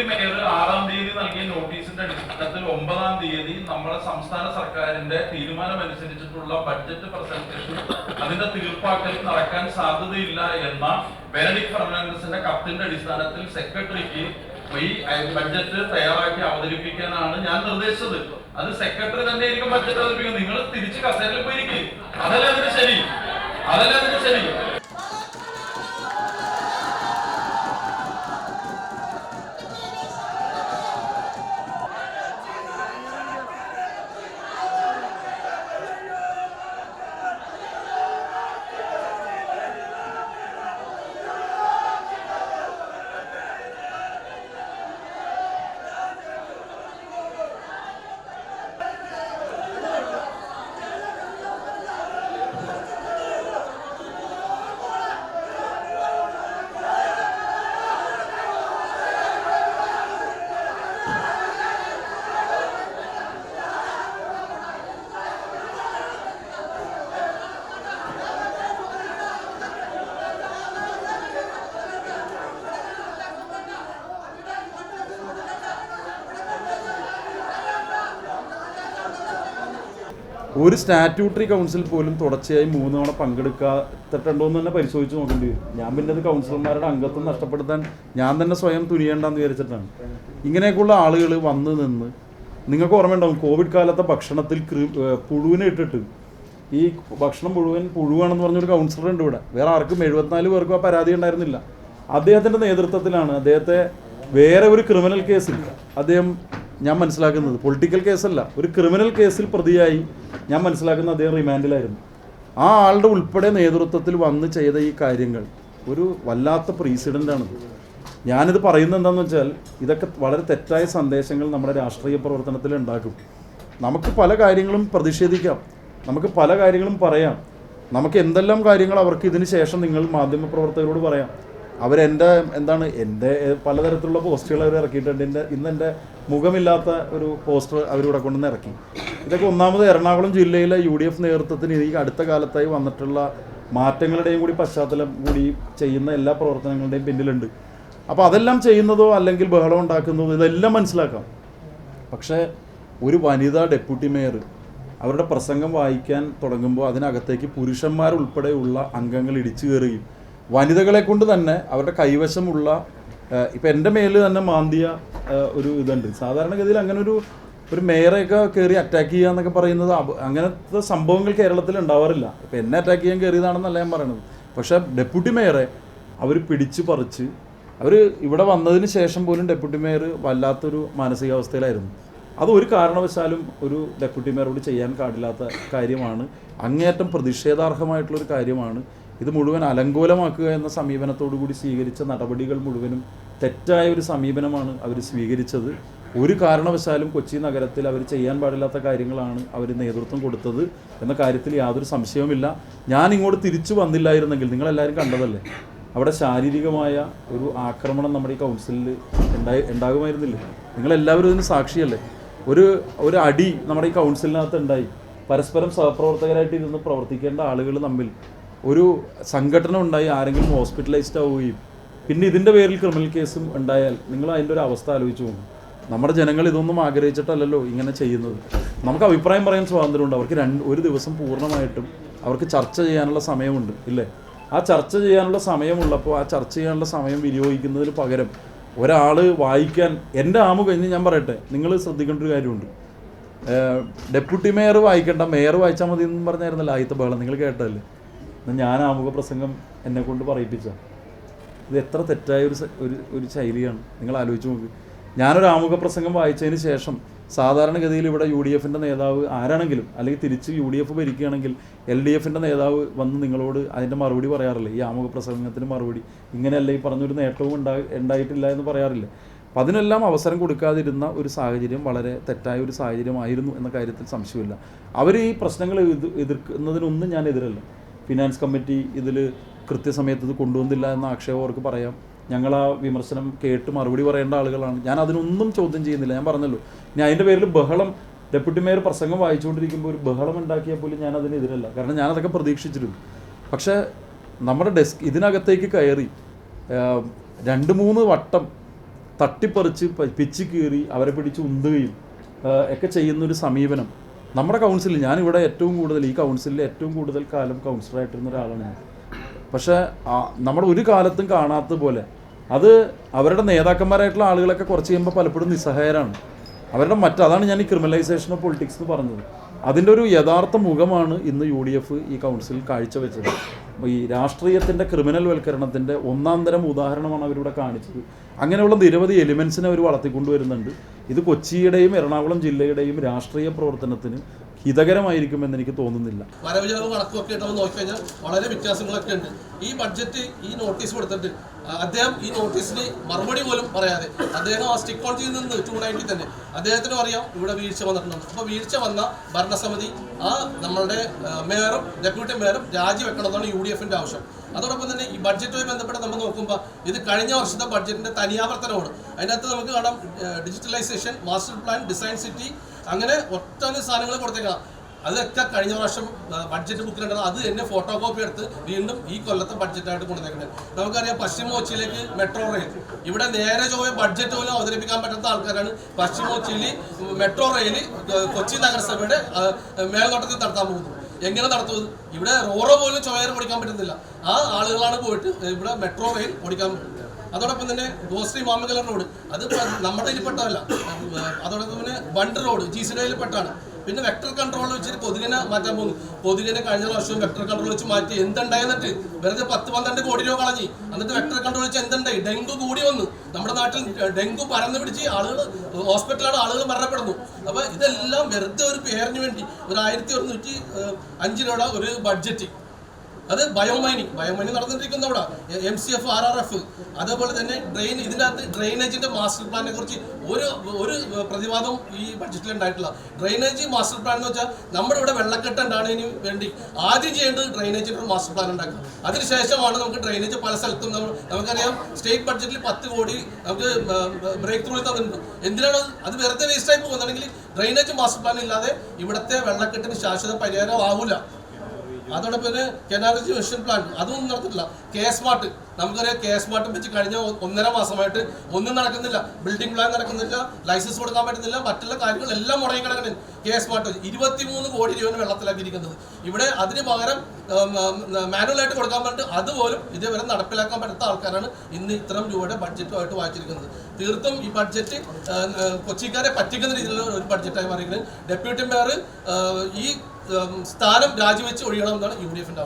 Deputy mayor ആറാം തീയതി നൽകിയ നോട്ടീസിന്റെ അടിസ്ഥാനത്തിൽ ഒമ്പതാം തീയതി നമ്മുടെ സംസ്ഥാന സർക്കാരിന്റെ തീരുമാനമനുസരിച്ചിട്ടുള്ള ബഡ്ജറ്റ് പ്രസന്റേഷൻ അതിന്റെ തീർപ്പാക്കൽ നടക്കാൻ സാധ്യതയില്ല എന്ന ബെനഡിക് ഫെർണാണ്ടസിന്റെ കത്തിന്റെ അടിസ്ഥാനത്തിൽ സെക്രട്ടറിക്ക് ഈ ബഡ്ജറ്റ് തയ്യാറാക്കി അവതരിപ്പിക്കാനാണ് ഞാൻ നിർദ്ദേശിച്ചത്. അത് സെക്രട്ടറി തന്നെ ആയിരിക്കും ബഡ്ജറ്റ് അവതരിപ്പിക്കുന്നത്. നിങ്ങൾ തിരിച്ച് കസേരയിൽ പോയിരിക്കും. അതല്ല അതിന് ശരി? അതല്ല അതിന് ശരി? ഒരു സ്റ്റാറ്റ്യൂട്ടറി കൗൺസിൽ പോലും തുടർച്ചയായി മൂന്ന് തവണ പങ്കെടുക്കാത്തിട്ടുണ്ടോ എന്ന് തന്നെ പരിശോധിച്ച് നോക്കേണ്ടി വരും. ഞാൻ പിന്നെ അത് കൗൺസിലർമാരുടെ അംഗത്വം നഷ്ടപ്പെടുത്താൻ ഞാൻ തന്നെ സ്വയം തുനിയേണ്ടെന്ന് വിചാരിച്ചിട്ടാണ്. ഇങ്ങനെയൊക്കെയുള്ള ആളുകൾ വന്ന് നിന്ന് നിങ്ങൾക്ക് ഓർമ്മയുണ്ടാവും കോവിഡ് കാലത്തെ ഭക്ഷണത്തിൽ കൃ പുഴുവിനെ ഇട്ടിട്ട്. ഈ ഭക്ഷണം മുഴുവൻ പുഴുവാണെന്ന് പറഞ്ഞൊരു കൗൺസിലർ ഉണ്ട് ഇവിടെ. വേറെ ആർക്കും എഴുപത്തിനാല് പേർക്കും ആ പരാതി ഉണ്ടായിരുന്നില്ല. അദ്ദേഹത്തിന്റെ നേതൃത്വത്തിലാണ്. അദ്ദേഹത്തെ വേറെ ഒരു ക്രിമിനൽ കേസിൽ അദ്ദേഹം ഞാൻ മനസ്സിലാക്കുന്നത് പൊളിറ്റിക്കൽ കേസല്ല ഒരു ക്രിമിനൽ കേസിൽ പ്രതിയായി ഞാൻ മനസ്സിലാക്കുന്ന അദ്ദേഹം റിമാൻഡിലായിരുന്നു ആ ആളുടെ ഉൾപ്പെടെ നേതൃത്വത്തിൽ വന്ന് ചെയ്ത ഈ കാര്യങ്ങൾ ഒരു വല്ലാത്ത പ്രീസിഡന്റാണിത് ഞാനിത് പറയുന്നത് എന്താണെന്ന് വെച്ചാൽ ഇതൊക്കെ വളരെ തെറ്റായ സന്ദേശങ്ങൾ നമ്മുടെ രാഷ്ട്രീയ പ്രവർത്തനത്തിൽ ഉണ്ടാക്കും. നമുക്ക് പല കാര്യങ്ങളും പ്രതിഷേധിക്കാം. നമുക്ക് പല കാര്യങ്ങളും പറയാം. നമുക്ക് എന്തെല്ലാം കാര്യങ്ങൾ അവർക്ക് ഇതിന് ശേഷം നിങ്ങൾ മാധ്യമപ്രവർത്തകരോട് പറയാം. അവരെന്റെ എന്താണ് എന്റെ പലതരത്തിലുള്ള പോസ്റ്റുകൾ അവർ ഇറക്കിയിട്ടുണ്ട്. എന്റെ ഇന്ന് എന്റെ മുഖമില്ലാത്ത ഒരു പോസ്റ്റർ അവരിവിടെ കൊണ്ടുവന്ന് ഇറക്കി. ഇതൊക്കെ ഒന്നാമത് എറണാകുളം ജില്ലയിലെ യു ഡി എഫ് നേതൃത്വത്തിന് ഈ അടുത്ത കാലത്തായി വന്നിട്ടുള്ള മാറ്റങ്ങളുടെയും കൂടി പശ്ചാത്തലം കൂടി ചെയ്യുന്ന എല്ലാ പ്രവർത്തനങ്ങളുടെയും പിന്നിലുണ്ട്. അപ്പോൾ അതെല്ലാം ചെയ്യുന്നതോ അല്ലെങ്കിൽ ബഹളം ഉണ്ടാക്കുന്നതോ ഇതെല്ലാം മനസ്സിലാക്കാം. പക്ഷേ ഒരു വനിതാ ഡെപ്യൂട്ടി മേയർ അവരുടെ പ്രസംഗം വായിക്കാൻ തുടങ്ങുമ്പോൾ അതിനകത്തേക്ക് പുരുഷന്മാരുൾപ്പെടെയുള്ള അംഗങ്ങൾ ഇടിച്ചു കയറുകയും വനിതകളെ കൊണ്ട് തന്നെ അവരുടെ കൈവശമുള്ള ഇപ്പം എന്റെ മേലിൽ തന്നെ മാന്തിയ ഒരു ഇതുണ്ട്. സാധാരണഗതിയിൽ അങ്ങനെ ഒരു ഒരു മേയറെയൊക്കെ കയറി അറ്റാക്ക് ചെയ്യുക എന്നൊക്കെ പറയുന്നത് അങ്ങനത്തെ സംഭവങ്ങൾ കേരളത്തിൽ ഉണ്ടാവാറില്ല. ഇപ്പം എന്നെ അറ്റാക്ക് ചെയ്യാൻ കയറിയതാണെന്നല്ല ഞാൻ പറയണത്. പക്ഷേ ഡെപ്യൂട്ടി മേയറെ അവർ പിടിച്ചു പറിച്ച് അവർ ഇവിടെ വന്നതിന് ശേഷം പോലും ഡെപ്യൂട്ടി മേയർ വല്ലാത്തൊരു മാനസികാവസ്ഥയിലായിരുന്നു. അത് ഒരു കാരണവശാലും ഒരു ഡെപ്യൂട്ടി മേയറോട് ചെയ്യാൻ പാടില്ലാത്ത കാര്യമാണ്. അങ്ങേയറ്റം പ്രതിഷേധാർഹമായിട്ടുള്ളൊരു കാര്യമാണ്. ഇത് മുഴുവൻ അലങ്കോലമാക്കുക എന്ന സമീപനത്തോടു കൂടി സ്വീകരിച്ച നടപടികൾ മുഴുവനും തെറ്റായ ഒരു സമീപനമാണ് അവർ സ്വീകരിച്ചത്. ഒരു കാരണവശാലും കൊച്ചി നഗരത്തിൽ അവർ ചെയ്യാൻ പാടില്ലാത്ത കാര്യങ്ങളാണ് അവർ നേതൃത്വം കൊടുത്തത് എന്ന കാര്യത്തിൽ യാതൊരു സംശയവുമില്ല. ഞാൻ ഇങ്ങോട്ട് തിരിച്ചു വന്നില്ലായിരുന്നെങ്കിൽ നിങ്ങളെല്ലാവരും കണ്ടതല്ലേ? അവിടെ ശാരീരികമായ ഒരു ആക്രമണം നമ്മുടെ ഈ കൗൺസിലിൽ ഉണ്ടായി ഉണ്ടാകുമായിരുന്നില്ലേ? നിങ്ങളെല്ലാവരും ഇതിന് സാക്ഷിയല്ലേ? ഒരു ഒരു അടി നമ്മുടെ ഈ കൗൺസിലിനകത്ത് ഉണ്ടായി. പരസ്പരം സഹപ്രവർത്തകരായിട്ട് ഇരുന്ന് പ്രവർത്തിക്കേണ്ട ആളുകൾ തമ്മിൽ ഒരു സംഘടന ഉണ്ടായി ആരെങ്കിലും ഹോസ്പിറ്റലൈസ്ഡ് ആവുകയും പിന്നെ ഇതിന്റെ പേരിൽ ക്രിമിനൽ കേസും ഉണ്ടായാൽ നിങ്ങൾ അതിന്റെ ഒരു അവസ്ഥ ആലോചിച്ച് പോകും നമ്മുടെ ജനങ്ങൾ ഇതൊന്നും ആഗ്രഹിച്ചിട്ടല്ലല്ലോ ഇങ്ങനെ ചെയ്യുന്നത്. നമുക്ക് അഭിപ്രായം പറയാൻ സ്വാതന്ത്ര്യമുണ്ട് അവർക്ക് രണ്ട് ഒരു ദിവസം പൂർണമായിട്ടും അവർക്ക് ചർച്ച ചെയ്യാനുള്ള സമയമുണ്ട് ഇല്ലേ? ആ ചർച്ച ചെയ്യാനുള്ള സമയമുള്ളപ്പോൾ ആ ചർച്ച ചെയ്യാനുള്ള സമയം വിനിയോഗിക്കുന്നതിന് പകരം ഒരാൾ വായിക്കാൻ എന്റെ ആമു കഴിഞ്ഞ് ഞാൻ പറയട്ടെ നിങ്ങൾ ശ്രദ്ധിക്കേണ്ട ഒരു കാര്യമുണ്ട്. ഡെപ്യൂട്ടി മേയർ വായിക്കണ്ട മേയർ വായിച്ചാൽ മതി എന്ന് പറഞ്ഞായിരുന്നല്ലോ ആദ്യത്തെ ബഹളം നിങ്ങൾ കേട്ടതല്ലേ? ഞാൻ ആമുഖ പ്രസംഗം എന്നെ കൊണ്ട് പറയിപ്പിച്ച. ഇത് എത്ര തെറ്റായ ഒരു ഒരു ഒരു ശൈലിയാണ്. നിങ്ങൾ ആലോചിച്ച് നോക്ക്. ഞാനൊരു ആമുഖ പ്രസംഗം വായിച്ചതിന് ശേഷം സാധാരണഗതിയിൽ ഇവിടെ യു ഡി എഫിന്റെ നേതാവ് ആരാണെങ്കിലും അല്ലെങ്കിൽ തിരിച്ച് യു ഡി എഫ് ഭരിക്കുകയാണെങ്കിൽ എൽ ഡി എഫിന്റെ നേതാവ് വന്ന് നിങ്ങളോട് അതിന്റെ മറുപടി പറയാറില്ല? ഈ ആമുഖ പ്രസംഗത്തിന് മറുപടി. ഇങ്ങനെയല്ല ഈ പറഞ്ഞൊരു നേട്ടവും ഉണ്ടാ ഉണ്ടായിട്ടില്ല എന്ന് പറയാറില്ല? അപ്പം അതിനെല്ലാം അവസരം കൊടുക്കാതിരുന്ന ഒരു സാഹചര്യം വളരെ തെറ്റായ ഒരു സാഹചര്യമായിരുന്നു എന്ന കാര്യത്തിൽ സംശയമില്ല. അവർ ഈ പ്രശ്നങ്ങൾ എതി- എതിർക്കുന്നതിനൊന്നും ഞാൻ എതിരല്ല. ഫിനാൻസ് കമ്മിറ്റി ഇതിൽ കൃത്യസമയത്ത് ഇത് കൊണ്ടുവന്നില്ല എന്ന ആക്ഷേപം അവർക്ക് പറയാം. ഞങ്ങൾ ആ വിമർശനം കേട്ട് മറുപടി പറയേണ്ട ആളുകളാണ്. ഞാൻ അതിനൊന്നും ചോദ്യം ചെയ്യുന്നില്ല. ഞാൻ പറഞ്ഞല്ലോ. ഇനി അതിന്റെ പേരിൽ ബഹളം ഡെപ്യൂട്ടി മേയർ പ്രസംഗം വായിച്ചുകൊണ്ടിരിക്കുമ്പോൾ ഒരു ബഹളം ഉണ്ടാക്കിയാൽ പോലും ഞാൻ അതിനെതിരല്ല കാരണം ഞാനതൊക്കെ പ്രതീക്ഷിച്ചിരുന്നു. പക്ഷേ നമ്മുടെ ഡെസ്ക് ഇതിനകത്തേക്ക് കയറി രണ്ട് മൂന്ന് വട്ടം തട്ടിപ്പറിച്ച് പിച്ച് കീറി അവരെ പിടിച്ച് ഉന്തുകയും ഒക്കെ ചെയ്യുന്നൊരു സമീപനം നമ്മുടെ കൗൺസിലിൽ ഞാനിവിടെ ഏറ്റവും കൂടുതൽ ഈ കൗൺസിലിൽ ഏറ്റവും കൂടുതൽ കാലം കൗൺസിലറായിട്ടിരുന്ന ഒരാളാണ് ഞാൻ. പക്ഷേ നമ്മുടെ ഒരു കാലത്തും കാണാത്ത പോലെ അത് അവരുടെ നേതാക്കന്മാരായിട്ടുള്ള ആളുകളൊക്കെ കുറച്ച് കഴിയുമ്പോൾ പലപ്പോഴും നിസ്സഹായരാണ്. അവരുടെ മറ്റ് അതാണ് ഞാൻ ഈ ക്രിമിനലൈസേഷൻ ഓഫ് പൊളിറ്റിക്സ് എന്ന് പറഞ്ഞത്. അതിന്റെ ഒരു യഥാർത്ഥ മുഖമാണ് ഇന്ന് യു ഡി എഫ് ഈ കൗൺസിലിൽ കാഴ്ചവെച്ചത്. ഈ രാഷ്ട്രീയത്തിന്റെ ക്രിമിനൽ വൽക്കരണത്തിന്റെ ഒന്നാം തരം ഉദാഹരണമാണ് അവരിവിടെ കാണിച്ചത്. അങ്ങനെയുള്ള നിരവധി എലിമെൻസിനെ അവർ വളർത്തിക്കൊണ്ടുവരുന്നുണ്ട്. ഇത് കൊച്ചിയുടെയും എറണാകുളം ജില്ലയുടെയും രാഷ്ട്രീയ പ്രവർത്തനത്തിന് ഹിതകരമായിരിക്കുമെന്ന് എനിക്ക് തോന്നുന്നില്ല. വരവ് ചെലവ് കണക്കൊക്കെ ഇട്ട് നോക്കി കഴിഞ്ഞാൽ വളരെ വ്യത്യാസങ്ങളൊക്കെ ഉണ്ട്. ഈ ബഡ്ജറ്റ് ഈ നോട്ടീസ് കൊടുത്തിട്ട് അദ്ദേഹം ഈ നോട്ടീസിന് മറുപടി പോലും പറയാതെ അദ്ദേഹം ആ സ്റ്റിക്ക് ഓൺ നിന്ന് ടു നയന്റി തന്നെ അദ്ദേഹത്തിനും അറിയാം ഇവിടെ വീഴ്ച വന്നിട്ടുണ്ട് അപ്പോൾ വീഴ്ച വന്ന ഭരണസമിതി ആ നമ്മളുടെ മേയറും ഡെപ്യൂട്ടി മേയറും രാജിവെക്കണമെന്നാണ് യു ഡി എഫിന്റെ ആവശ്യം. അതോടൊപ്പം തന്നെ ഈ ബഡ്ജറ്റുമായി ബന്ധപ്പെട്ട് നമ്മൾ നോക്കുമ്പോൾ ഇത് കഴിഞ്ഞ വർഷത്തെ ബഡ്ജറ്റിന്റെ തനിയാവർത്തനമാണ്. അതിനകത്ത് നമുക്ക് കാണാം digitalisation master plan design city അങ്ങനെ ഒട്ടനവധി സാധനങ്ങൾ കൊടുത്തേക്കാം. അതൊക്കെ കഴിഞ്ഞ പ്രാവശ്യം ബഡ്ജറ്റ് ബുക്കിൽ ഉണ്ടാകും അത് എന്നെ ഫോട്ടോ കോപ്പി എടുത്ത് വീണ്ടും ഈ കൊല്ലത്തെ ബഡ്ജറ്റായിട്ട് കൊണ്ടുവന്നേക്കുന്നത് നമുക്കറിയാം പശ്ചിമ കൊച്ചിയിലേക്ക് മെട്രോ റെയിൽ ഇവിടെ നേരെ ചൊവ്വ ബഡ്ജറ്റ് പോലും അവതരിപ്പിക്കാൻ പറ്റാത്ത ആൾക്കാരാണ് പശ്ചിമ കൊച്ചിയിൽ മെട്രോ റെയിൽ കൊച്ചി നഗരസഭയുടെ മേൽനോട്ടത്തിൽ നടത്താൻ പോകുന്നത്. എങ്ങനെ നടത്തുന്നത്? ഇവിടെ റോറോ പോലും ചൊവ്വേർ ഓടിക്കാൻ പറ്റുന്നില്ല. ആ ആളുകളാണ് പോയിട്ട് ഇവിടെ മെട്രോ റെയിൽ ഓടിക്കാൻ പറ്റുന്നത് അതോടൊപ്പം തന്നെ ഗോശ്രീ മാമംഗലം റോഡ് അത് നമ്മുടെ ഇതിൽപ്പെട്ടതല്ല അതോടൊപ്പം തന്നെ ബണ്ട് റോഡ് ജി സി പെട്ടാണ് പിന്നെ വെക്ടർ കൺട്രോൾ വെച്ചിട്ട് കൊതുകിനെ മാറ്റാൻ പോകുന്നു. കൊതുകിനെ കഴിഞ്ഞ പ്രാവശ്യം വെക്ടർ കൺട്രോൾ വെച്ച് മാറ്റി. എന്തുണ്ടായെന്നിട്ട് വെറുതെ പത്ത് പന്ത്രണ്ട് കോടി രൂപ കളഞ്ഞി. എന്നിട്ട് വെക്ടർ കൺട്രോൾ വെച്ച് എന്തുണ്ടായി? ഡെങ്കു കൂടി വന്നു. നമ്മുടെ നാട്ടിൽ ഡെങ്കു പരന്നു പിടിച്ച് ആളുകൾ ഹോസ്പിറ്റലാണ് ആളുകൾ മരണപ്പെടുന്നു. അപ്പൊ ഇതെല്ലാം വെറുതെ ഒരു പേരിന് വേണ്ടി. ഒരു ആയിരത്തി ഒരുന്നൂറ്റി അഞ്ച് രൂപയുടെ ഒരു ബഡ്ജറ്റ് അത് ബയോമൈനിങ് ബയോമൈനിങ് നടന്നിരിക്കുന്ന അവിടെ. M C F R R F അതേപോലെ തന്നെ ഡ്രെയിൻ ഇതിനകത്ത് ഡ്രെയിനേജിന്റെ മാസ്റ്റർ പ്ലാനിനെ കുറിച്ച് ഒരു ഒരു പ്രതിവാദം ഈ ബഡ്ജറ്റിൽ ഉണ്ടായിട്ടില്ല ഡ്രെയിനേജ് മാസ്റ്റർ പ്ലാൻ എന്ന് വെച്ചാൽ നമ്മുടെ ഇവിടെ വെള്ളക്കെട്ട് ഉണ്ടാകുന്നതിന് വേണ്ടി ആദ്യം ചെയ്യേണ്ടത് ഡ്രെയിനേജിന്റെ ഒരു മാസ്റ്റർ പ്ലാൻ ഉണ്ടാക്കുക. അതിനുശേഷമാണ് നമുക്ക് ഡ്രെയിനേജ് പല സ്ഥലത്തും നമുക്കറിയാം സ്റ്റേറ്റ് ബഡ്ജറ്റിൽ പത്ത് കോടി നമുക്ക് ബ്രേക്ക് ത്രൂ തന്നിട്ടുണ്ട്. എന്തിനാണ് അത്? വെറുതെ വേസ്റ്റ് ആയി പോകുന്നുണ്ടെങ്കിൽ ഡ്രെയിനേജ് മാസ്റ്റർ പ്ലാൻ ഇല്ലാതെ ഇവിടുത്തെ വെള്ളക്കെട്ടിന് ശാശ്വത പരിഹാരം ആവൂല. അതോടൊപ്പം തന്നെ കെനാലജി പ്ലാൻ. അതൊന്നും നടത്തില്ല കെ സ്മാർട്ട്. നമുക്കറിയാം കെ സ്മാർട്ട് വെച്ച് കഴിഞ്ഞ ഒന്നര മാസമായിട്ട് ഒന്നും നടക്കുന്നില്ല. ബിൽഡിംഗ് പ്ലാൻ നടക്കുന്നില്ല. ലൈസൻസ് കൊടുക്കാൻ പറ്റുന്നില്ല. മറ്റുള്ള കാര്യങ്ങളെല്ലാം മുടങ്ങി കിടക്കുന്നത് കെ സ്മാർട്ട്. ഇരുപത്തിമൂന്ന് കോടി രൂപയാണ് വെള്ളത്തിലാക്കിയിരിക്കുന്നത്. ഇവിടെ അതിന് പകരം മാനുവലായിട്ട് കൊടുക്കാൻ പറ്റും അതുപോലും ഇതേവരെ നടപ്പിലാക്കാൻ പറ്റാത്ത ആൾക്കാരാണ് ഇന്ന് ഇത്തരം രൂപയുടെ ബഡ്ജറ്റുമായിട്ട് വായിച്ചിരിക്കുന്നത്. തീർത്തും ഈ ബഡ്ജറ്റ് കൊച്ചിക്കാരെ പറ്റിക്കുന്ന രീതിയിലുള്ള ഒരു ബഡ്ജറ്റായി മാറിയിരിക്കുന്നത് ഡെപ്യൂട്ടി മേയർ ഈ സ്ഥാനം രാജിവെച്ച് ഒഴിയണം എന്നാണ് യു ഡി എഫിന്റെ